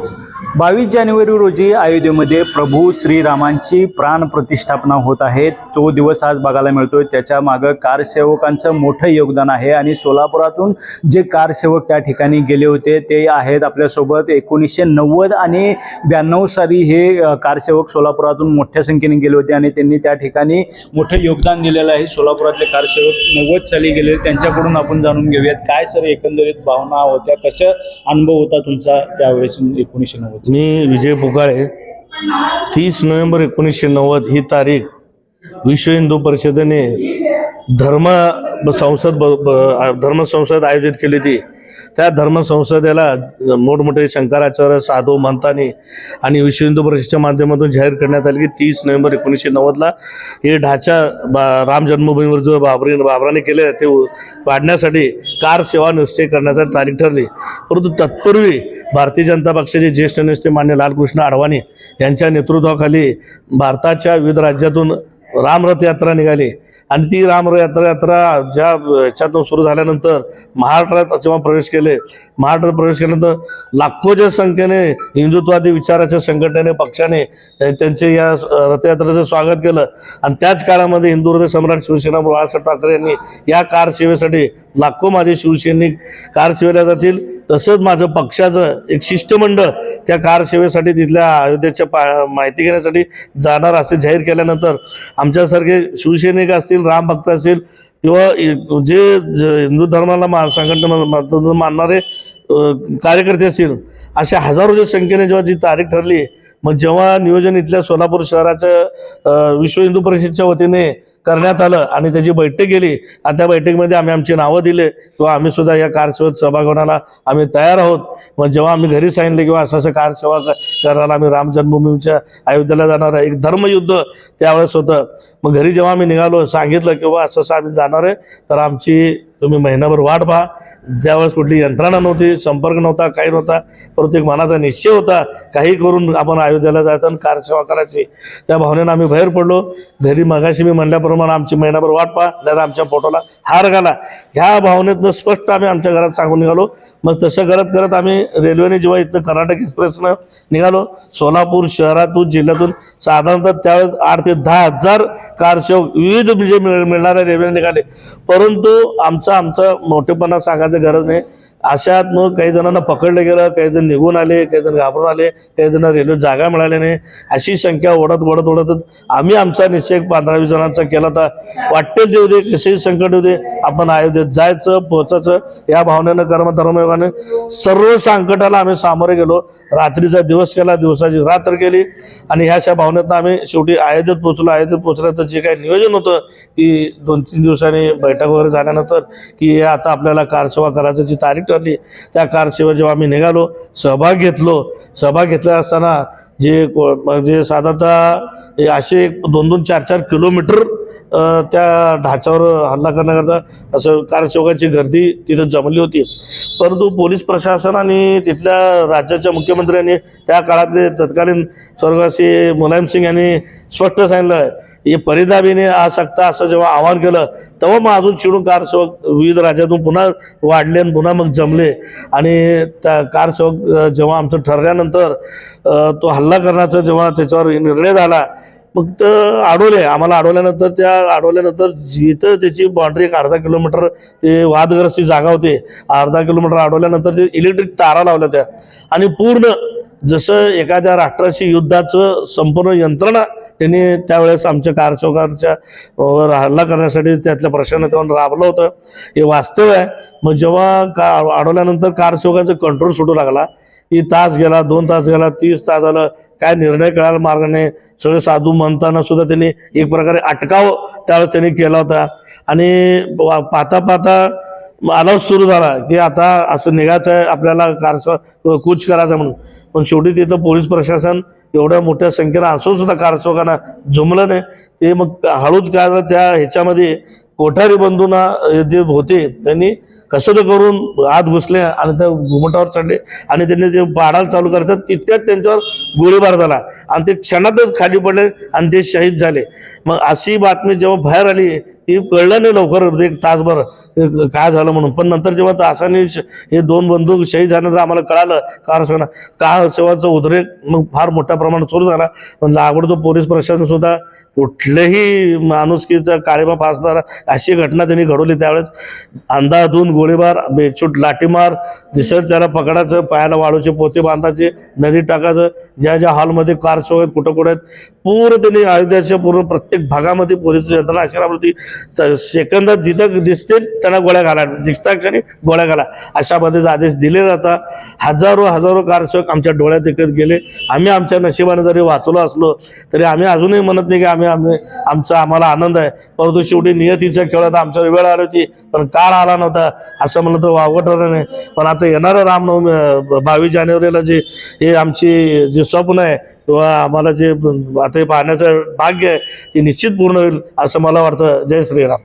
todos. बावीस जानेवारी रोजी अयोध्येमध्ये प्रभू श्रीरामांची प्राण प्रतिष्ठापना होत आहे. तो दिवस आज बघायला मिळतोय. त्याच्या मागं कारसेवकांचं मोठं योगदान आहे आणि सोलापुरातून जे कारसेवक त्या ठिकाणी गेले होते ते आहेत आपल्यासोबत. एकोणीसशे नव्वद आणि ब्याण्णव साली हे कारसेवक सोलापुरातून मोठ्या संख्येने गेले होते आणि त्यांनी त्या ठिकाणी मोठं योगदान दिलेलं आहे. सोलापुरातले कारसेवक नव्वद साली गेले त्यांच्याकडून आपण जाणून घेऊयात. काय सर एकंदरीत भावना होत्या? कशा अनुभव होता तुमचा त्यावेळेस एकोणीसशे नव्वद? मी विजय पुकाळे. तीस नोव्हेंबर एकोणीसशे नव्वद ही तारीख विश्व हिंदू परिषदेने धर्म संसद ब- ब- धर्म संसद आयोजित केली होती. त्या धर्मसंसदेला मोठमोठे शंकराचार्य साधू मंतानी आणि विश्व हिंदू परिषदेच्या माध्यमातून जाहीर करण्यात आले की तीस नोव्हेंबर एकोणीसशे नव्वदला हे ढाचा बा राम जन्मभूमीवर जो बाबरी बाबराने केले ते वाढण्यासाठी कार सेवा निश्चय करण्याचा तारीख ठरली. परंतु तत्पूर्वी भारतीय जनता पक्षाचे ज्येष्ठ नेते मान्य लालकृष्ण अडवाणी यांच्या नेतृत्वाखाली भारताच्या विविध राज्यातून रामरथ यात्रा निघाली. आणि ती रामयात्रा यात्रा ज्या ह्याच्यातून सुरू झाल्यानंतर महाराष्ट्रात जेव्हा प्रवेश केले महाराष्ट्रात प्रवेश केल्यानंतर लाखोच्या संख्येने हिंदुत्वादी विचाराच्या संघटनेने पक्षाने त्यांचे या रथयात्रेचं स्वागत केलं. आणि त्याच काळामध्ये हिंदू हृदय सम्राट शिवसेना बाळासाहेब ठाकरे यांनी या कार सेवेसाठी लाखो माझे शिवसैनिक कार सेवेला जातील. तसंच माझं पक्षाचं एक शिष्टमंडळ त्या कारसेवेसाठी तिथल्या अयोध्येच्या पा माहिती घेण्यासाठी जाणार असे जाहीर केल्यानंतर आमच्यासारखे शिवसैनिक असतील राम भक्त असतील किंवा जे ज- हिंदू धर्माला मा संघटना मानणारे कार्यकर्ते असतील अशा हजारोच्या संख्येने जेव्हा जी तारीख ठरली मग जेव्हा नियोजन इथल्या सोलापूर शहराचं विश्व हिंदू परिषदच्या वतीने करण्यात आलं आणि त्याची बैठक गेली आणि त्या बैठकीमध्ये आम्ही आमची नावं दिले. किंवा आम्ही सुद्धा या कारसेवेत सहभाग होण्याला आम्ही तयार आहोत. मग जेव्हा आम्ही घरी सांगितले किंवा असं असं कारसेवा करायला आम्ही राम जन्मभूमीच्या अयोध्येला जाणार आहे. एक धर्मयुद्ध त्यावेळेस होतं. मग घरी जेव्हा आम्ही निघालो सांगितलं किंवा असं असं आम्ही जाणार आहे तर आमची तुम्ही महिनाभर वाट पहा. ज्यावेळेस कुठली यंत्रणा नव्हती संपर्क नव्हता काही नव्हता. परंतु एक मनाचा निश्चय होता काही करून आपण अयोध्येला जायचं आणि कारसेवा करायची. त्या भावनेनं आम्ही बाहेर पडलो. घरी मगाशी मी म्हणल्याप्रमाणे आमची महिनाभर वाट पहा नाही आमच्या पोटाला हार घाला. ह्या भावनेतनं स्पष्ट आम्ही आमच्या घरात सांगून निघालो. मग तसं करत करत आम्ही रेल्वेने जेव्हा इथनं कर्नाटक एक्सप्रेसनं निघालो सोलापूर शहरातून जिल्ह्यातून साधारणतः त्यावेळेस आठ ते दहा हजार कारसेवक विविध म्हणजे मिळ मिळणाऱ्या रेल्वेने निघाले. परंतु आमचा आमचा मोठेपणा सांगायचं गरज नाही. अशात मग काही जणांना पकडलं गेलं काही जण निघून आले काही जण घाबरून आले काही जण रेल्वे जागा मिळाल्या नाही. अशी संख्या ओढत ओढत ओढतच आम्ही आमचा निश्चय पंधरा वीस जणांचा केला होता. वाटेल देऊ दे कसेही संकट येऊ दे आपण अयोध्येत जायचं पोहोचायचं या भावनेनं कर्म धर्मयोगाने सर्व संकटाला आम्ही सामोरे गेलो. रात्रीचा दिवस केला दिवसाची रात्र केली. आणि ह्या अशा भावनेतनं आम्ही शेवटी अयोध्येत पोहोचलो. अयोध्येत पोहोचल्यानंतर जे काही नियोजन होतं की दोन तीन दिवसांनी बैठक वगैरे झाल्यानंतर की आता आपल्याला कारसेवा करायची जी तारीख ठरली त्या कारसेवा जेव्हा आम्ही निघालो सहभाग घेतलो. सहभाग घेतला असताना जे को- म्हणजे साधारणतः असे दोन दोन चार चार किलोमीटर त्या ढाच्यावर हल्ला करण्याकरता असं कारसेवकाची गर्दी तिथं जमली होती. परंतु पोलीस प्रशासन आणि तिथल्या राज्याच्या मुख्यमंत्र्यांनी त्या काळातले तत्कालीन स्वर्गवासी मुलायम सिंग यांनी स्पष्ट सांगितलं हे परिदाबीने आ सकता असं जेव्हा आवाहन केलं तेव्हा मग अजून शिडून कारसेवक विविध राज्यातून पुन्हा वाढले आणि पुन्हा मग जमले. आणि त्या कारसेवक जेव्हा आमचं ठरल्यानंतर तो हल्ला करण्याचा जेव्हा त्याच्यावर निर्णय झाला फक्त अडवले आम्हाला अडवल्यानंतर त्या अडवल्यानंतर जिथं त्याची बाउंड्री एक अर्धा किलोमीटर ते वादग्रस्ती जागा होती अर्धा किलोमीटर अडवल्यानंतर ते इलेक्ट्रिक तारा लावल्या त्या. आणि पूर्ण जसं एखाद्या राष्ट्राशी युद्धाचं संपूर्ण यंत्रणा त्यांनी त्यावेळेस आमच्या कारसेवकांच्या हल्ला करण्यासाठी त्यातल्या प्रशासनात तेव्हा राबलं होतं. हे वास्तव आहे. मग जेव्हा का अडवल्यानंतर कारसेवकांचा कंट्रोल सुटू लागला की तास गेला दोन तास गेला तीस तास झालं काय निर्णय कळायला मार्ग नाही. सगळे साधू म्हणताना सुद्धा त्यांनी एक प्रकारे अटकाव त्यावेळेस त्यांनी केला होता. आणि पाहता पाहता अनाऊन्स सुरू झाला की आता असं निघायचं आहे आपल्याला कारस कूच करायचं म्हणून. पण शेवटी तिथं पोलीस प्रशासन एवढ्या मोठ्या संख्येनं असून सुद्धा कारसेवकांना जुमलं नाही. ते मग हळूच काय झालं त्या ह्याच्यामध्ये कोठारी बंधूंना जे होते त्यांनी कसं तर करून आत घुसले आणि त्या घुमटावर चढले आणि त्यांनी ते पाडायला चालू करतात तितक्यात त्यांच्यावर गोळीबार झाला. आणि ते क्षणातच खाली पडले आणि ते शहीद झाले. मग अशी बातमी जेव्हा बाहेर आली ती कळलं नाही लवकर म्हणजे एक तासभर काय झालं म्हणून. पण नंतर जेव्हा तासाने हे दोन बंधू शहीद झाल्याचं आम्हाला कळालं कार सेवा कार सेवाचा उद्रेक मग फार मोठ्या प्रमाणात सुरू झाला. पण लागवड पोलीस प्रशासन सुद्धा कुठलंही माणुसकीचा काळेबा फासणारा अशी घटना त्यांनी घडवली त्यावेळेस. अंधाधून गोळीबार बेछूट लाठीमार दिसत त्याला पकडायचं पायाला वाळूचे पोते बांधायचे नदी टाकायचं. ज्या ज्या हॉलमध्ये कार शो आहेत कुठं कुठं आहेत पूर्ण त्यांनी अयोध्याच्या पूर्ण प्रत्येक भागामध्ये पोलीस यंत्रणा अशी सेकंदात जिथं दिसतील त्यांना गोळ्या घाला दिसताक्षणी गोळ्या घाला. अशा आदेश दिले जातात हजारो हजारो कारसेवक आमच्या डोळ्यात एकत गेले. आम्ही आमच्या नशिबाने जरी वाचलो असलो तरी आम्ही अजूनही म्हणत नाही की आम्ही आम्ही आमचा आम्हाला आनंद आहे. परंतु शेवटी नियतीचा खेळ आता आमच्यावर वेळ आली होती पण काळ आला नव्हता असं म्हणलं तर वावगं ठरलं नाही. पण आता येणारं रामनवमी बावीस जानेवारीला जे हे आमची जे स्वप्न आहे किंवा आम्हाला जे आता हे पाहण्याचं भाग्य आहे ते निश्चित पूर्ण होईल असं मला वाटतं. जय श्रीराम.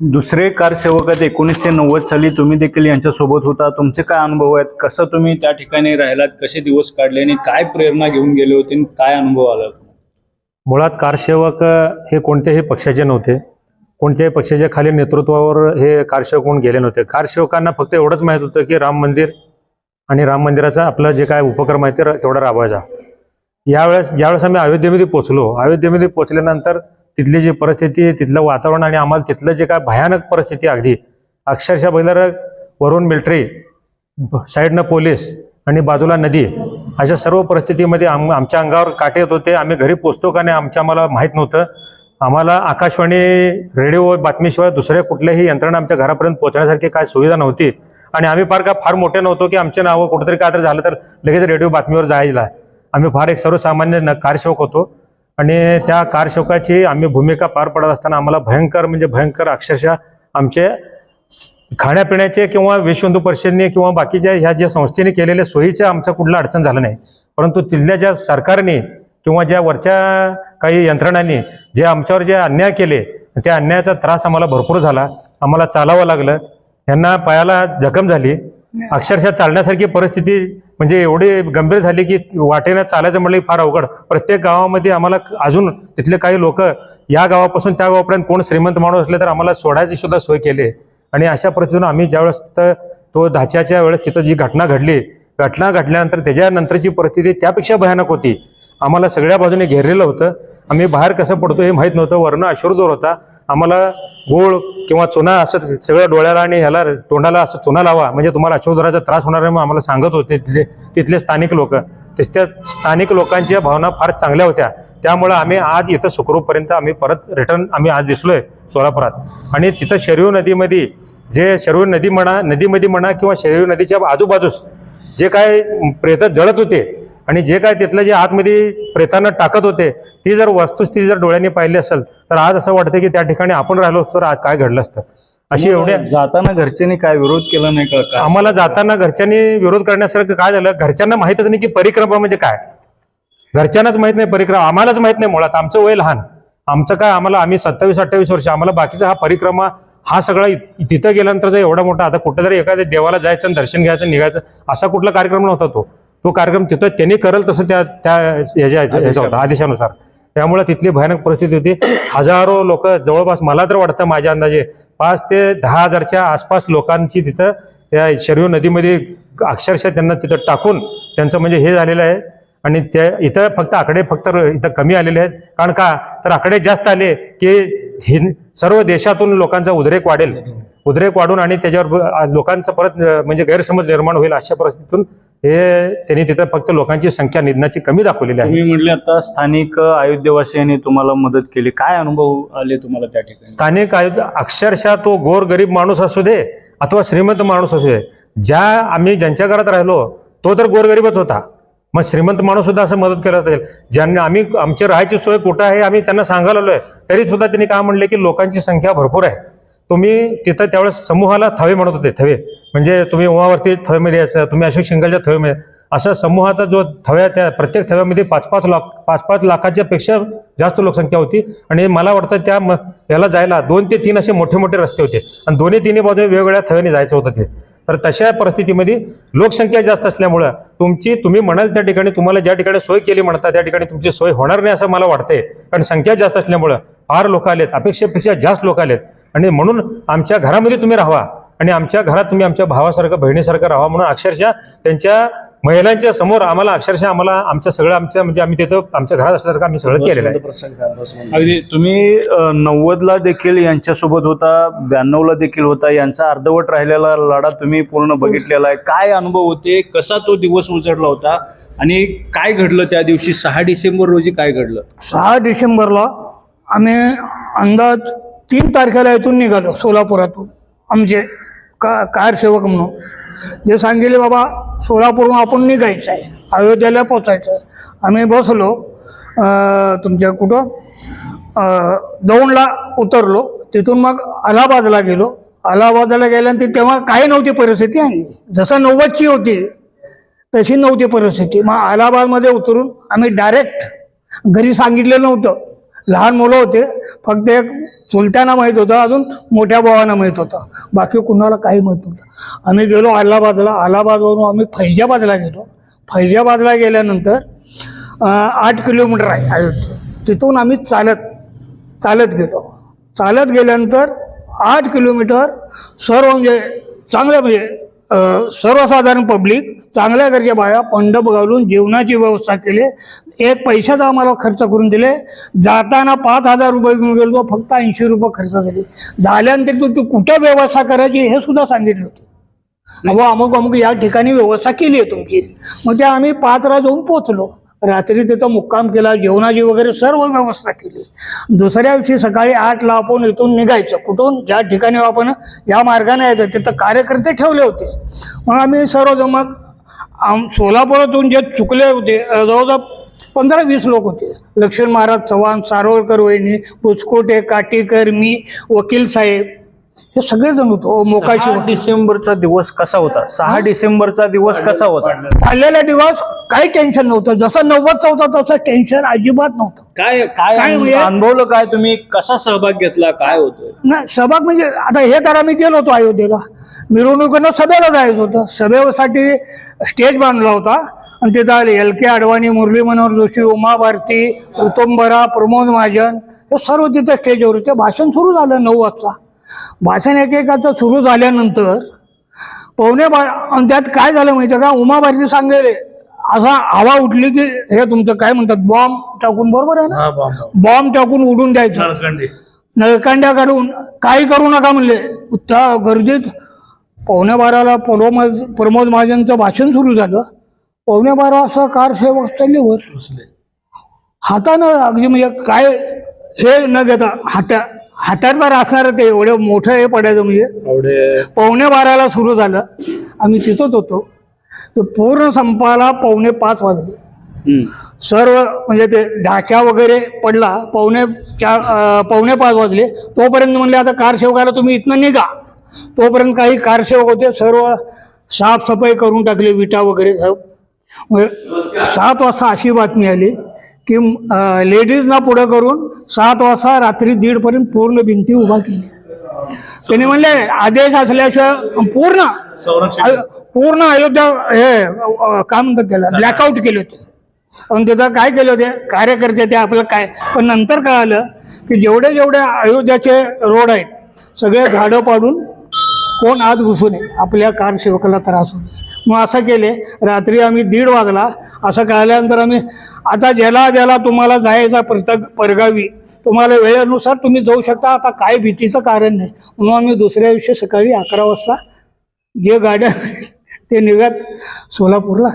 दुसरे कारसेवकात आहेत एकोणीसशे नव्वद साली तुम्ही देखील यांच्यासोबत होता. तुमचे काय अनुभव आहेत? कसं तुम्ही त्या ठिकाणी राहिलात? कसे दिवस काढले? आणि काय प्रेरणा घेऊन गेले होते? आणि काय अनुभव आला? मुळात कारसेवक हे कोणत्याही पक्षाचे नव्हते. कोणत्याही पक्षाच्या खाली नेतृत्वावर हे कारसेवक म्हणून गेले नव्हते. कारसेवकांना फक्त एवढंच माहीत होतं की राम मंदिर आणि राम मंदिराचा आपलं जे काय उपक्रम आहे ते र- तेवढा राबवायचा. यावेळेस ज्यावेळेस आम्ही अयोध्येमध्ये पोचलो अयोध्येमध्ये पोचल्यानंतर तिथली जी परिस्थिती तिथलं वातावरण आणि आम्हाला तिथलं जे काय भयानक परिस्थिती अगदी अक्षरशः बैलर वरून मिलिटरी साईडनं पोलीस आणि बाजूला नदी अशा सर्व परिस्थितीमध्ये आम आमच्या अंगावर काटे येत होते. आम्ही घरी पोचतो का नाही आमच्या आम्हाला माहीत नव्हतं. आम्हाला आकाशवाणी रेडिओ बातमीशिवाय दुसऱ्या कुठल्याही यंत्रणा आमच्या घरापर्यंत पोहोचण्यासारखी काय सुविधा नव्हती. आणि आम्ही फार का फार मोठे नव्हतो की आमचे नावं कुठेतरी काय तर झालं तर लगेच रेडिओ बातमीवर जायला आम्ही फार एक सर्वसामान्य न कारसेवक होतो. आणि त्या कारसेवकाची आम्ही भूमिका पार पडत असताना आम्हाला भयंकर म्हणजे भयंकर अक्षरशः आमचे खाण्यापिण्याचे किंवा विश्व हिंदू परिषदेने किंवा बाकीच्या ह्या ज्या संस्थेने केलेल्या सोयीच्या आमचा कुठला अडचण झालं नाही. परंतु तिथल्या ज्या सरकारने किंवा ज्या वरच्या काही यंत्रणांनी जे आमच्यावर जे अन्याय केले त्या अन्यायाचा त्रास आम्हाला भरपूर झाला. आम्हाला चालावं लागलं. यांना पायाला जखम झाली. अक्षरशः चालण्यासारखी परिस्थिती म्हणजे एवढी गंभीर झाली की वाटेनं चालायचं म्हणलं फार अवघड. प्रत्येक गावामध्ये आम्हाला अजून तिथले काही लोक या गावापासून त्या गावापर्यंत कोण श्रीमंत माणूस असले तर आम्हाला सोडायची सुद्धा सोय केली आणि अशा पद्धतीनं आम्ही ज्यावेळेस तिथं तो धाच्याच्या वेळेस तिथं जी घटना घडली घटना घडल्यानंतर त्याच्यानंतरची परिस्थिती त्यापेक्षा भयानक होती. आम्हाला सगळ्या बाजूने घेरलेलं होतं. आम्ही बाहेर कसं पडतो हे माहीत नव्हतं. वर्ण अश्रुदूर होता. आम्हाला गोळ किंवा चुना असं सगळ्या डोळ्याला आणि ह्याला तोंडाला असं चुना लावा. म्हणजे तुम्हाला अश्रुदुराचा त्रास होणार आहे मग आम्हाला सांगत होते तिथले तिथले स्थानिक लोक. त्या स्थानिक लोकांच्या भावना फार चांगल्या होत्या. त्यामुळं आम्ही आज इथं सुखरूपपर्यंत आम्ही परत रिटर्न आम्ही आज दिसलोय सोलापुरात. आणि तिथं शरयू नदीमध्ये जे शरयू नदी म्हणा नदीमध्ये म्हणा किंवा शरयू नदीच्या आजूबाजूस जे काय प्रेत जळत होते आणि जे काय तिथलं जे आतमध्ये प्रेतांना टाकत होते ती जर वस्तुस्थिती जर डोळ्यांनी पाहिली असेल तर आज असं वाटतं की त्या ठिकाणी आपण राहिलो असतो तर आज काय घडलं असतं? अशी एवढ्या जाताना घरच्यांनी काय विरोध केला नाही का? आम्हाला जाताना घरच्यांनी विरोध करण्यासारखं काय झालं? घरच्यांना माहीतच नाही की परिक्रमा म्हणजे काय? घरच्यांनाच माहीत नाही परिक्रमा आम्हालाच माहीत नाही मुळात. आमचं वय लहान. आमचं काय आम्हाला आम्ही सत्तावीस अठ्ठावीस वर्ष आम्हाला बाकीचा हा परिक्रमा हा सगळा तिथं गेल्यानंतरचा एवढा मोठा आता कुठेतरी एखाद्या देवाला जायचं आणि दर्शन घ्यायचं निघायचं असा कुठला कार्यक्रम नव्हता तो. तो कार्यक्रम तिथं त्यांनी करेल तसं त्या त्या ह्याच्या ह्याचा होता आदेशानुसार. त्यामुळे तिथली भयानक परिस्थिती होती. हजारो लोक जवळपास मला तर वाटतं माझ्या अंदाजे पाच ते दहा हजारच्या आसपास लोकांची तिथं त्या शरीर नदीमध्ये अक्षरशः त्यांना तिथं टाकून त्यांचं म्हणजे हे झालेलं आहे. आणि त्या इथं फक्त आकडे फक्त इथं कमी आलेले आहेत. कारण का? तर आकडे जास्त आले की सर्व देशातून लोकांचा उद्रेक वाढेल. उद्रेक वाढून आणि त्याच्यावर लोकांचा परत म्हणजे गैरसमज निर्माण होईल अशा परिस्थितीतून हे त्यांनी तिथं फक्त लोकांची संख्या निधनाची कमी दाखवलेली आहे. तुम्ही म्हणले आता स्थानिक अयोध्येवासियांनी तुम्हाला मदत केली. काय अनुभव आले तुम्हाला त्या ठिकाणी? स्थानिक आयुध अक्षरशः तो गोर गरीब माणूस असू दे अथवा श्रीमंत माणूस असू दे ज्या आम्ही ज्यांच्या घरात राहिलो तो तर गोरगरीबच होता. मग श्रीमंत माणूस सुद्धा असं मदत करत असेल ज्यांनी आम्ही आमची राहायची सोय कुठं आहे आम्ही त्यांना सांगायला आलो तरी सुद्धा त्यांनी काय म्हणले की लोकांची संख्या भरपूर आहे. तुम्ही तिथं त्यावेळेस समूहाला थवे म्हणत होते थवे. म्हणजे तुम्ही उमावरती थवेमध्ये यायचं तुम्ही अशोक शिंगलच्या थवेमध्ये. असा समूहाचा जो थव्या त्या प्रत्येक थव्यामध्ये पाच पाच लाख पाच पाच लाखाच्या पेक्षा जास्त लोकसंख्या होती. आणि मला वाटतं त्या म- याला जायला दोन ते तीन असे मोठे मोठे रस्ते होते. आणि दोन्ही तिन्ही बाजूने वेगवेगळ्या थव्याने जायचं होतं ते. तर तशा परिस्थितीमध्ये लोकसंख्या जास्त असल्यामुळं तुमची तुम्ही म्हणाल त्या ठिकाणी तुम्हाला ज्या ठिकाणी सोय केली म्हणता त्या ठिकाणी तुमची सोय होणार नाही असं मला वाटतंय. कारण संख्या जास्त असल्यामुळं फार लोक आलेत अपेक्षेपेक्षा जास्त लोक आलेत. आणि म्हणून आमच्या घरामध्ये तुम्ही राहा आणि आमच्या घरात तुम्ही आमच्या भावासारखं बहिणीसारखं राहा म्हणून अक्षरशः त्यांच्या महिलांच्या समोर आम्हाला अक्षरशः आम्हाला आमच्या सगळं आमच्या म्हणजे आम्ही तिथं आमच्या घरात असल्यासारखं आम्ही सगळं केलेलं आहे. अगदी तुम्ही नव्वदला देखील यांच्यासोबत होता ब्याण्णवला देखील होता यांचा अर्धवट राहिलेला लढा तुम्ही पूर्ण बघितलेला आहे. काय अनुभव होते? कसा तो दिवस उजडला होता? आणि काय घडलं त्या दिवशी? सहा डिसेंबर रोजी काय घडलं? सहा डिसेंबरला आम्ही अंदाज तीन तारखेला इथून निघालो सोलापुरातून. आमचे का कारसेवक म्हणून. जे सांगितले बाबा सोलापूरहून आपण निघायचं आहे अयोध्येला पोचायचं आहे आम्ही बसलो तुमच्या कुठं दौंडला उतरलो. तिथून मग अलाहाबादला गेलो. अलाहाबादला गेल्यानंतर तेव्हा काही नव्हती परिस्थिती आहे जसं नव्वदची होती तशी नव्हती परिस्थिती. मग अलाहाबादमध्ये उतरून आम्ही डायरेक्ट घरी सांगितलं नव्हतं. लहान मुलं होते फक्त एक चुलत्यांना माहीत होतं अजून मोठ्या भावांना माहीत होतं. बाकी कुणाला काही माहीत नव्हतं. आम्ही गेलो अलाहाबादला. अलाहाबादवरून आम्ही फैजाबादला गेलो. फैजाबादला गेल्यानंतर आठ किलोमीटर आहे अयोध्या. तिथून आम्ही चालत चालत गेलो. चालत गेल्यानंतर आठ किलोमीटर सर्व म्हणजे चांगलं म्हणजे सर्वसाधारण पब्लिक चांगल्या दर्जा बाया पंडप घालून जेवणाची व्यवस्था केली. एक पैशाचा आम्हाला खर्च करून दिले. जाताना पाच हजार रुपये घेऊन गेलो फक्त ऐंशी रुपये खर्च झाले. झाल्यानंतर तू ती कुठं व्यवस्था करायची हे सुद्धा सांगितलं होतं. अहो अमुक अमुक या ठिकाणी व्यवस्था केली आहे तुमची. मग ते आम्ही पाचला जाऊन पोचलो रात्री तिथं मुक्काम केला जेवणाची वगैरे सर्व व्यवस्था केली. दुसऱ्या दिवशी सकाळी आठला आपण इथून निघायचं. कुठून? ज्या ठिकाणी आपण या मार्गाने यायचं तिथं कार्यकर्ते ठेवले होते. मग आम्ही सर्वजण मग आम सोलापुरातून जे चुकले होते जवळजवळ पंधरा वीस लोक होते. लक्ष्मण महाराज चव्हाण सारोळकर वहिनी बुचकोटे काटीकर मी वकील साहेब हे सगळेजण होतो. मोकाशी डिसेंबरचा दिवस कसा होता? सहा डिसेंबरचा दिवस कसा होता? चाललेला दिवस काही टेन्शन नव्हतं. जसं नव्वदचं होतं तसं टेन्शन अजिबात नव्हतं. काय काय काय म्हणजे? अनुभवलं काय तुम्ही? कसा सहभाग घेतला? काय होतं नाही सहभाग म्हणजे आता हे तर आम्ही गेलो होतो अयोध्येला. मिरवणुकीनं सभेला जायचं होतं. सभेसाठी स्टेज बांधला होता. आणि तिथं आले एल के अडवाणी मुरली मनोहर जोशी उमा भारती ऋतुंबरा प्रमोद महाजन. हे सर्व तिथं स्टेजवर होते. भाषण सुरू झालं नऊ वाजता. भाषण एकेकाचं सुरू झाल्यानंतर पावणे बा आणि त्यात काय झालं माहिती का? उमा भारती सांगेले असा हवा उठली की हे तुमचं काय म्हणतात बॉम्ब टाकून बरोबर आहे ना? बॉम्ब टाकून. उडून द्यायचं. नळकांड्या काढून काही करू नका म्हणले. त्या गर्दीत पावणे बाराला प्रमोद प्रमोद महाजनचं भाषण सुरू झालं. पावणे बारा वाजता कार सेवक चाललीवर हातानं अगदी म्हणजे काय हे न घेता हाता हातात तर असणार ते एवढं मोठं हे पडायचं म्हणजे पावणे बाराला सुरू झालं. आम्ही तिथंच होतो. ते पूर्ण संपाला पावणे पाच वाजले. सर्व म्हणजे ते ढाचा वगैरे पडला. पावणे चार पावणे पाच वाजले. तोपर्यंत म्हणले आता कार सेवकाला तुम्ही इथनं निघा. तोपर्यंत काही कार सेवक होते. सर्व साफसफाई करून टाकली विटा वगैरे सर्व मग सात वाजता अशी बातमी आली. की लेडीजना पुढं करून सात वाजता रात्री दीडपर्यंत पूर्ण भिंती उभा केल्या. त्यांनी म्हणले आदेश असल्याशिवाय पूर्ण पूर्ण अयोध्या हे काय म्हणतात त्याला ब्लॅकआउट केले होते. आणि तिथं काय केले होते? कार्यकर्ते ते आपलं काय? पण नंतर कळालं की जेवढे जेवढे अयोध्याचे रोड आहेत सगळे झाडं पाडून कोण आत घुसू नये आपल्या कारसेवकाला त्रास नये मग असं केले रात्री आम्ही दीड वाजला. असं कळाल्यानंतर आम्ही आता ज्याला ज्याला तुम्हाला जायचा प्रत्येक परगावी तुम्हाला वेळेनुसार तुम्ही जाऊ शकता. आता काय भीतीचं कारण नाही. म्हणून आम्ही दुसऱ्या दिवशी सकाळी अकरा वाजता जे गाड्या ते निघत सोलापूरला.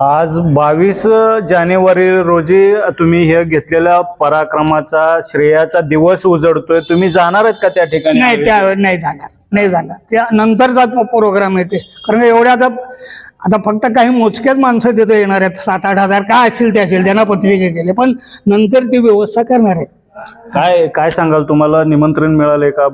आज बावीस जानेवारी रोजी तुम्ही हे घेतलेल्या पराक्रमाचा श्रेयाचा दिवस उजडतोय. तुम्ही जाणार आहेत का त्या ठिकाणी? नाही त्या नाही जाणार. नाही जाणार त्या नंतरचा प्रोग्राम येते. कारण का एवढ्या आता आता फक्त काही मोजक्याच माणसं तिथे येणार आहेत. सात आठ हजार काय असतील ते असेल त्यांना पत्रिके केले. पण नंतर ती व्यवस्था करणार आहेत. काय काय सांगाल तुम्हाला? निमंत्रण मिळालंय का?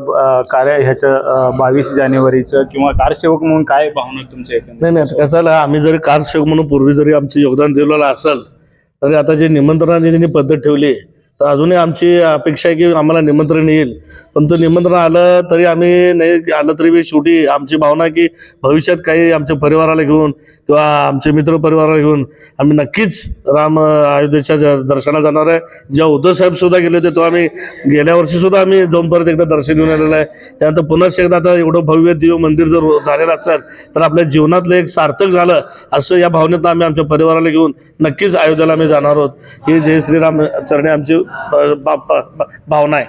कार्य ह्याचं बावीस जानेवारीचं किंवा कारसेवक म्हणून काय भावना तुमच्या? नाही नाही कसं झालं आम्ही जरी कारसेवक म्हणून पूर्वी जरी आमचे योगदान दिलेलं असेल तरी आता जे निमंत्रणाची त्यांनी पद्धत ठेवली तर अजूनही आमची अपेक्षा आहे की आम्हाला निमंत्रण येईल. पण तो निमंत्रण आलं तरी आम्ही नाही आलं तरी बी शेवटी आमची भावना की भविष्यात काही आमच्या परिवाराला घेऊन किंवा आमचे मित्र परिवाराला घेऊन आम्ही नक्कीच राम अयोध्येच्या ज- दर्शनाला जाणार आहे. जेव्हा उद्धव साहेब सुद्धा गेले होते तेव्हा आम्ही गेल्या वर्षी सुद्धा आम्ही जाऊन परत एकदा दर्शन घेऊन आलेलं आहे. त्यानंतर पुन्हा एकदा आता एवढं भव्य दिव्य मंदिर जर झालेलं असेल तर आपल्या जीवनातलं एक सार्थक झालं असं या भावनेतनं आम्ही आमच्या परिवाराला घेऊन नक्कीच अयोध्येला आम्ही जाणार आहोत. हे जय श्रीराम चरणे आमची भावना आहे.